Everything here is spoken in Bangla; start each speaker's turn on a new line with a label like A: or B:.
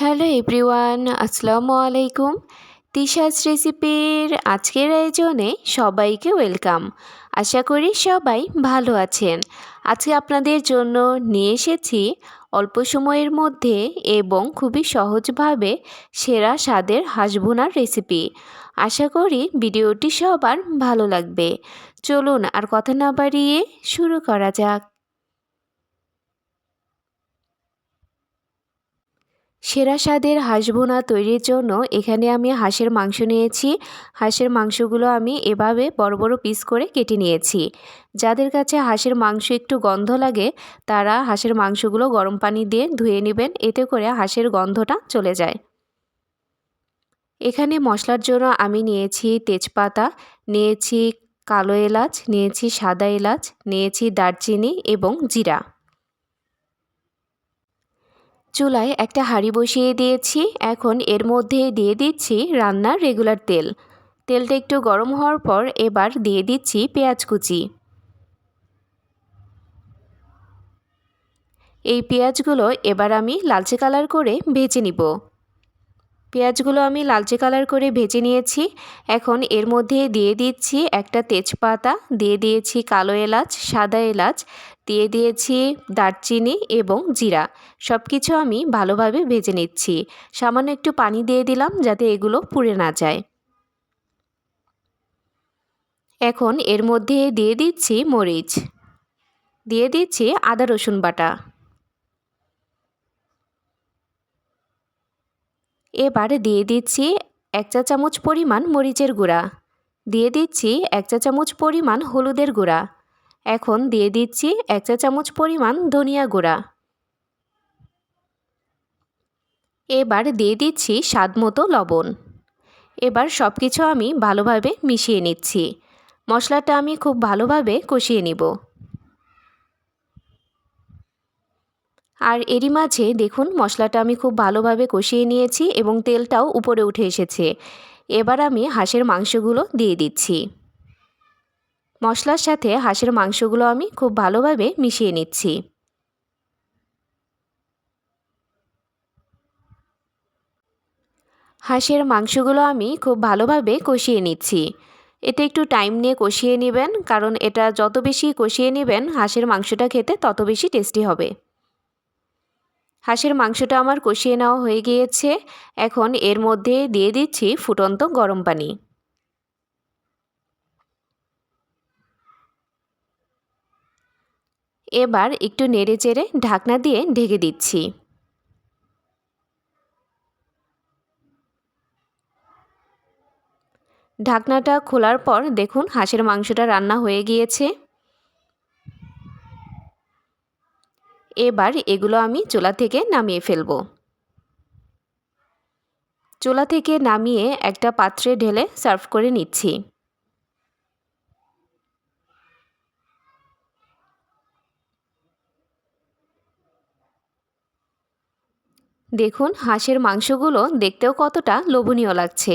A: হ্যালো এভরিওয়ান, আসসালামু আলাইকুম। তিশাস রেসিপির আজকের আয়োজনে সবাইকে ওয়েলকাম। আশা করি সবাই ভালো আছেন। আজকে আপনাদের জন্য নিয়ে এসেছি অল্প সময়ের মধ্যে এবং খুবই সহজভাবে সেরা স্বাদের হাঁসভুনার রেসিপি। আশা করি ভিডিওটি সবার ভালো লাগবে। চলুন আর কথা না বাড়িয়ে শুরু করা যাক। সেরা স্বাদের হাঁস ভুনা তৈরির জন্য এখানে আমি হাঁসের মাংস নিয়েছি। হাঁসের মাংসগুলো আমি এভাবে বড় বড় পিস করে কেটে নিয়েছি। যাদের কাছে হাঁসের মাংস একটু গন্ধ লাগে, তারা হাঁসের মাংসগুলো গরম পানি দিয়ে ধুয়ে নেবেন, এতে করে হাঁসের গন্ধটা চলে যায়। এখানে মশলার জন্য আমি নিয়েছি তেজপাতা, নিয়েছি কালো এলাচ, নিয়েছি সাদা এলাচ, নিয়েছি দারচিনি এবং জিরা। চুলায় একটা হাঁড়ি বসিয়ে দিয়েছি। এখন এর মধ্যে দিয়ে দিচ্ছি রান্নার রেগুলার তেল। তেলটা একটু গরম হওয়ার পর এবার দিয়ে দিচ্ছি পেঁয়াজ কুচি। এই পেঁয়াজগুলো এবার আমি লালচে কালার করে ভেজে নিব। পেঁয়াজগুলো আমি লালচে কালার করে ভেজে নিয়েছি। এখন এর মধ্যে দিয়ে দিচ্ছি একটা তেজপাতা, দিয়ে দিয়েছি কালো এলাচ, সাদা এলাচ, দিয়ে দিয়েছি দারচিনি এবং জিরা। সব কিছু আমি ভালোভাবে ভেজে নিচ্ছি। সামান্য একটু পানি দিয়ে দিলাম যাতে এগুলো পুড়ে না যায়। এখন এর মধ্যে দিয়ে দিচ্ছি মরিচ। দিয়ে দিচ্ছি আদা রসুন বাটা। এবার দিয়ে দিচ্ছি এক চা চামচ পরিমাণ মরিচের গুঁড়া। দিয়ে দিচ্ছি এক চা চামচ পরিমাণ হলুদের গুঁড়া। এখন দিয়ে দিচ্ছি এক চা চামচ পরিমাণ ধনিয়া গুঁড়া। এবার দিয়ে দিচ্ছি স্বাদ মতো লবণ। এবার সব কিছু আমি ভালোভাবে মিশিয়ে নিচ্ছি। মশলাটা আমি খুব ভালোভাবে কষিয়ে নিব। আর এরই মাঝে দেখুন, মশলাটা আমি খুব ভালোভাবে কষিয়ে নিয়েছি এবং তেলটাও উপরে উঠে এসেছে। এবার আমি হাঁসের মাংসগুলো দিয়ে দিচ্ছি। মশলার সাথে হাঁসের মাংসগুলো আমি খুব ভালোভাবে মিশিয়ে নিচ্ছি। হাঁসের মাংসগুলো আমি খুব ভালোভাবে কষিয়ে নিচ্ছি। এতে একটু টাইম নিয়ে কষিয়ে নেবেন, কারণ এটা যত বেশি কষিয়ে নেবেন, হাঁসের মাংসটা খেতে তত বেশি টেস্টি হবে। হাঁসের মাংসটা আমার কষিয়ে নেওয়া হয়ে গিয়েছে। এখন এর মধ্যে দিয়ে দিচ্ছি ফুটন্ত গরম পানি। এবার একটু নেড়ে চেড়ে ঢাকনা দিয়ে ঢেকে দিচ্ছি। ঢাকনাটা খোলার পর দেখুন হাঁসের মাংসটা রান্না হয়ে গিয়েছে। এবার এগুলো আমি চুলা থেকে নামিয়ে ফেলব। চুলা থেকে নামিয়ে একটা পাত্রে ঢেলে সার্ভ করে নিচ্ছি। দেখুন, হাঁসের মাংসগুলো দেখতেও কতটা লোভনীয় লাগছে।